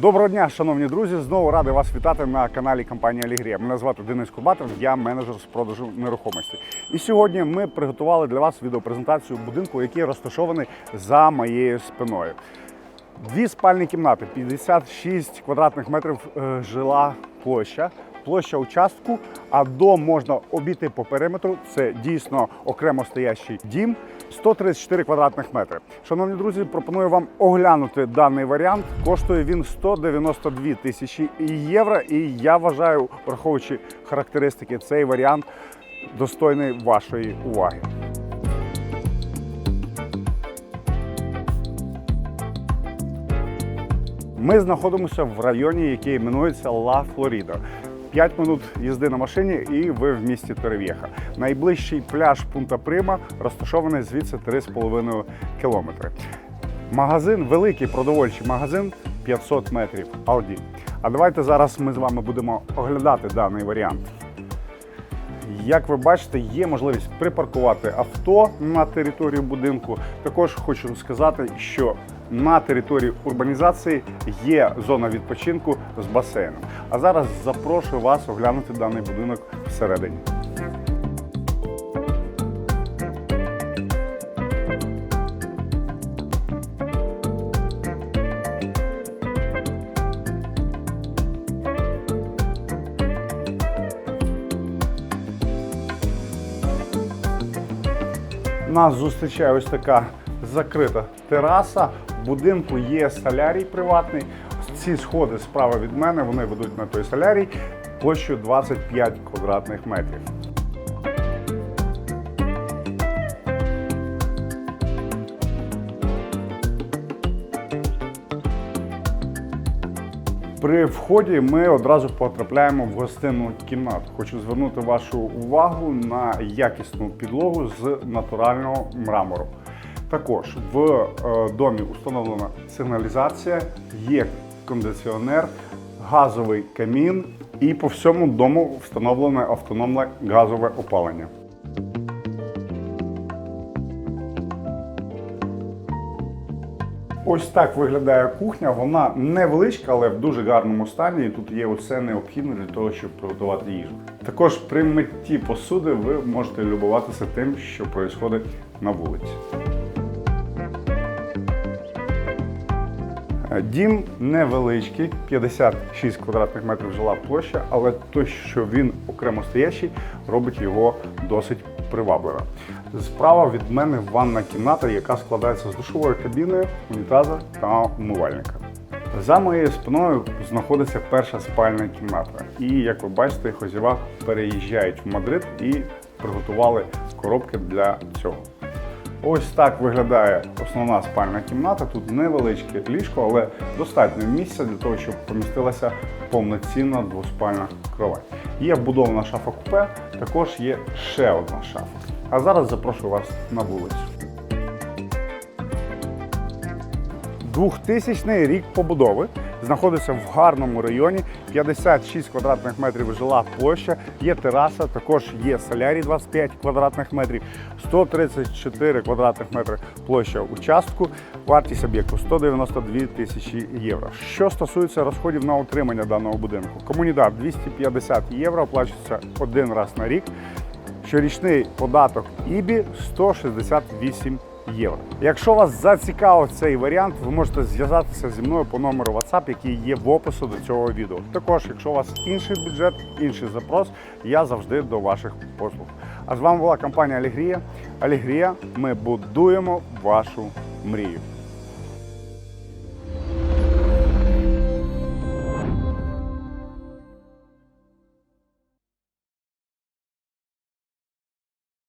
Доброго дня, шановні друзі! Знову радий вас вітати на каналі компанії Алігрія. Мене звати Денис Кубатов, я менеджер з продажу нерухомості. І сьогодні ми приготували для вас відеопрезентацію будинку, який розташований за моєю спиною. Дві спальні кімнати, 56 квадратних метрів е, жила площа. Площа участку, а дом можна обійти по периметру. Це дійсно окремо стоящий дім. 134 квадратних метри. Шановні друзі, пропоную вам оглянути даний варіант. Коштує він 192 тисячі євро. І я вважаю, враховуючи характеристики, цей варіант достойний вашої уваги. Ми знаходимося в районі, який іменується Ла Флоріда. 5 минут їзди на машині, і ви в місті Терев'єха. Найближчий пляж Пунта Прима розташований звідси 3,5 кілометри. Магазин, великий продовольчий магазин 500 метрів. Алді. А давайте зараз ми з вами будемо оглядати даний варіант. Як ви бачите, є можливість припаркувати авто на територію будинку. Також хочу сказати, що на території урбанізації є зона відпочинку з басейном. А зараз запрошую вас оглянути даний будинок всередині. Нас зустрічає ось така закрита тераса. Будинку є солярій приватний. Ці сходи справа від мене вони ведуть на той солярій площею 25 квадратних метрів. При вході ми одразу потрапляємо в гостинну кімнату. Хочу звернути вашу увагу на якісну підлогу з натурального мрамору. Також в е, домі установлена сигналізація, є кондиціонер, газовий камін і по всьому дому встановлене автономне газове опалення. Ось так виглядає кухня. Вона невеличка, але в дуже гарному стані. І тут є усе необхідне для того, щоб приготувати їжу. Також при митті посуди ви можете любуватися тим, що відбувається на вулиці. Дім невеличкий, 56 квадратних метрів жила площа, але те, що він окремо стоящий, робить його досить привабливим. Справа від мене ванна кімната, яка складається з душовою кабіною, унітаза та умивальника. За моєю спиною знаходиться перша спальна кімната. І як ви бачите, хозяєва переїжджають в Мадрид і приготували коробки для цього. Ось так виглядає основна спальна кімната. Тут невеличке ліжко, але достатньо місця для того, щоб помістилася повноцінна двоспальна кровать. Є вбудована шафа купе, також є ще одна шафа. А зараз запрошую вас на вулицю. 2000 рік побудови знаходиться в гарному районі. 56 квадратних метрів жила площа, є тераса, також є солярій 25 квадратних метрів, 134 квадратних метри площа участку, вартість об'єкту 192 тисячі євро. Що стосується розходів на утримання даного будинку, комунідат 250 євро оплачується один раз на рік. Щорічний податок ІБІ 168 євро. Якщо вас зацікавив цей варіант, ви можете зв'язатися зі мною по номеру WhatsApp, який є в опису до цього відео. Також, якщо у вас інший бюджет, інший запрос, я завжди до ваших послуг. А з вами була компанія Алігрія. Алігрія, ми будуємо вашу мрію.